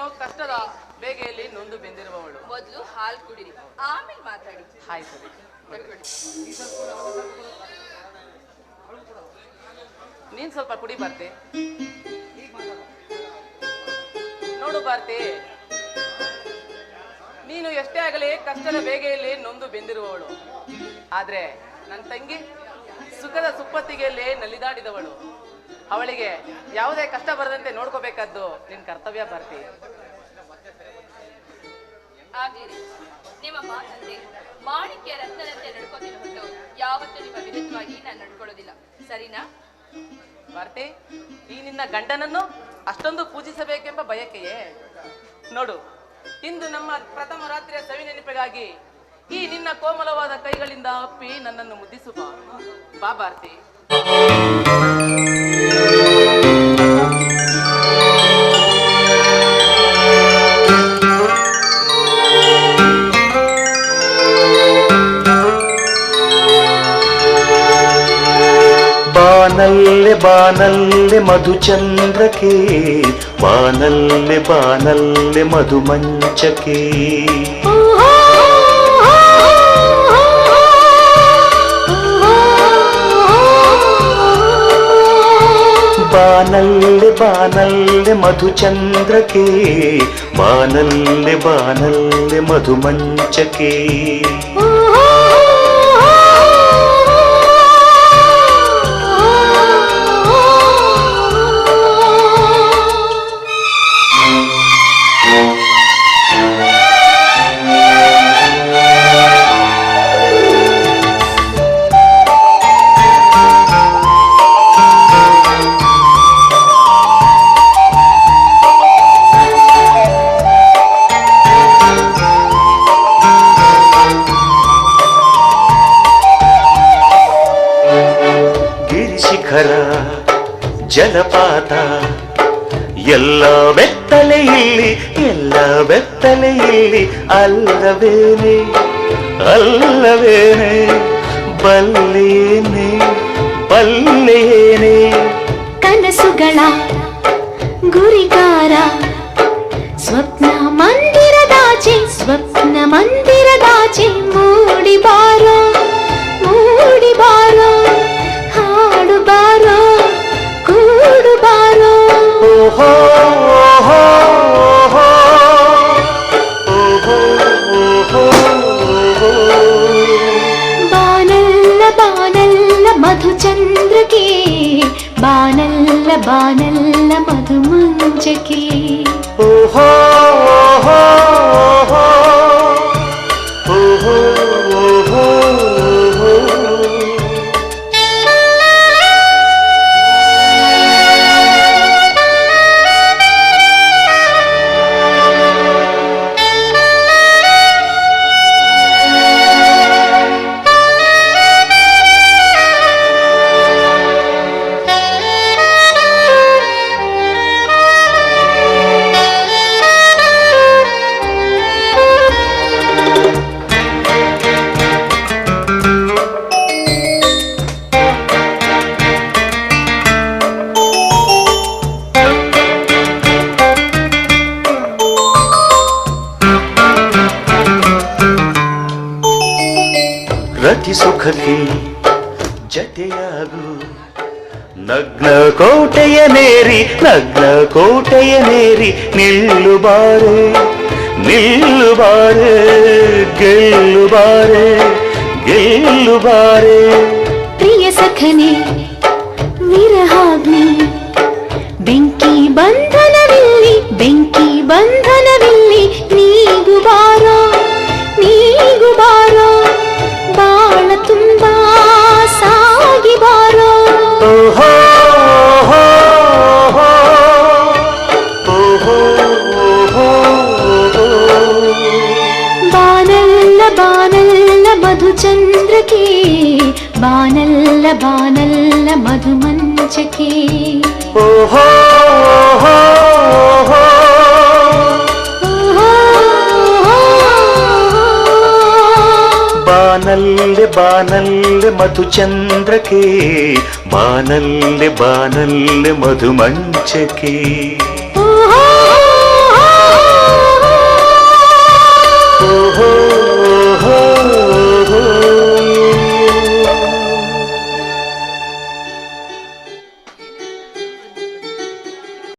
ನೀನು ಕಷ್ಟದ ಬೇಗೆಯಲ್ಲಿ ನೊಂದು ಬೆಂದಿರುವವಳು. ಮೊದಲು ಹಾಲು ಕುಡಿರಿ. ಆಮೇಲೆ ಮಾತಾಡಿ. ಹಾಯ್ ಸರಿ ತಗೊಳ್ಳಿ. ನೀನ್ ಸ್ವಲ್ಪ ಕುಡಿ ಬರ್ತೆ. ನೋಡು ಬರ್ತೆ. ನೀನು ಎಷ್ಟೇ ಆಗಲಿ ಕಷ್ಟದ ಬೇಗೆಯಲ್ಲಿ ನೊಂದು ಬೆಂದಿರುವವಳು. ಆದ್ರೆ ನನ್ನ ತಂಗಿ ಸುಖದ ಸುಪ್ಪತ್ತಿಗೆಯಲ್ಲಿ ನಲಿದಾಡಿದವಳು. ಅವಳಿಗೆ ಯಾವುದೇ ಕಷ್ಟ ಬರದಂತೆ ನೋಡ್ಕೋಬೇಕಾದ್ದು ನಿನ್ ಕರ್ತವ್ಯ ಭಾರತಿ ಆಗ್ಲಿ ನಿಮ್ಮ ಮಾತಂತೆ ಮಾಣಿಕ್ಯ ರತ್ನದಂತೆ ನಡ್ಕೋತೀನಿ ಹೊರತು ಯಾವತ್ತೂ ನಿಮ್ಮ ವಿರುದ್ಧವಾಗಿ ನಾನು ನಡ್ಕೊಳ್ಳೋದಿಲ್ಲ. ಸರಿನಾ? ಭಾರತಿ ಈ ನಿನ್ನ ಗಂಡನನ್ನು ಅಷ್ಟೊಂದು ಪೂಜಿಸಬೇಕೆಂಬ ಬಯಕೆಯೇ? ನೋಡು, ಇಂದು ನಮ್ಮ ಪ್ರಥಮ ರಾತ್ರಿಯ ಸವಿ ನೆನಪಿಗಾಗಿ ಈ ನಿನ್ನ ಕೋಮಲವಾದ ಕೈಗಳಿಂದ ಅಪ್ಪಿ ನನ್ನನ್ನು ಮುದ್ದಿಸು ಬಾ. ಬಾ ಭಾರತಿ ಬಾನಲ್ಲೆ ಬಾನಲ್ಲೆ ಮಧುಚಂದ್ರಕ್ಕೆ ಬಾನಲ್ಲೆ ಬಾನಲ್ಲೆ ಮಧುಮಂಚಕ್ಕೆ ಬಾನಲ್ಲೆ ಬಾನಲ್ಲೆ ಮಧುಚಂದ್ರಕ್ಕೆ ಬಾನಲ್ಲೆ ಬಾನಲ್ಲೆ ಮಧುಮಂಚಕ್ಕೆ ಜಲಪಾತ ಎಲ್ಲ ಬೆತ್ತಲೆ ಇಲ್ಲಿ, ಎಲ್ಲ ಬೆತ್ತಲೆ ಇಲ್ಲಿ, ಅಲ್ಲವೇನೆ ಅಲ್ಲವೇನೆ, ಬಲ್ಲೇನೆ ಬಲ್ಲೇನೆ. ಕನಸುಗಳ ಗುರಿಗಾರ ಸ್ವಪ್ನ ಮಂದಿರದಾಚೆ ಸ್ವಪ್ನ ಮಂದಿರದಾಚೆ ಮೂಡಿ ಬಾರೋ చెకిలి ರತಿ ಸುಖಕ್ಕೆ ಜತೆಯಾಗು. ನಗ್ನ ಕೋಟೆಯ ನೇರಿ ನಗ್ನ ಕೋಟೆಯ ನೇರಿ ನಿಲ್ಲುಬಾರೆ ನಿಲ್ಲುಬಾರೆ, ಗೆಲ್ಲುಬಾರೆ ಗೆಲ್ಲುಬಾರೆ. ಗೆಲ್ಲು ಬಾರೆ ಗೆಲ್ಲು ಬಾರೆ ಪ್ರಿಯ ಸಖನೆ ವಿರಹಾಗ್ನಿ బానల్ల బానల్ల మధుమంచకే. ఓహో ఓహో ఓహో. బానల్లె బానల్లె మధుచంద్రకే బానల్లె బానల్లె మధుమంచకే. ఓహో.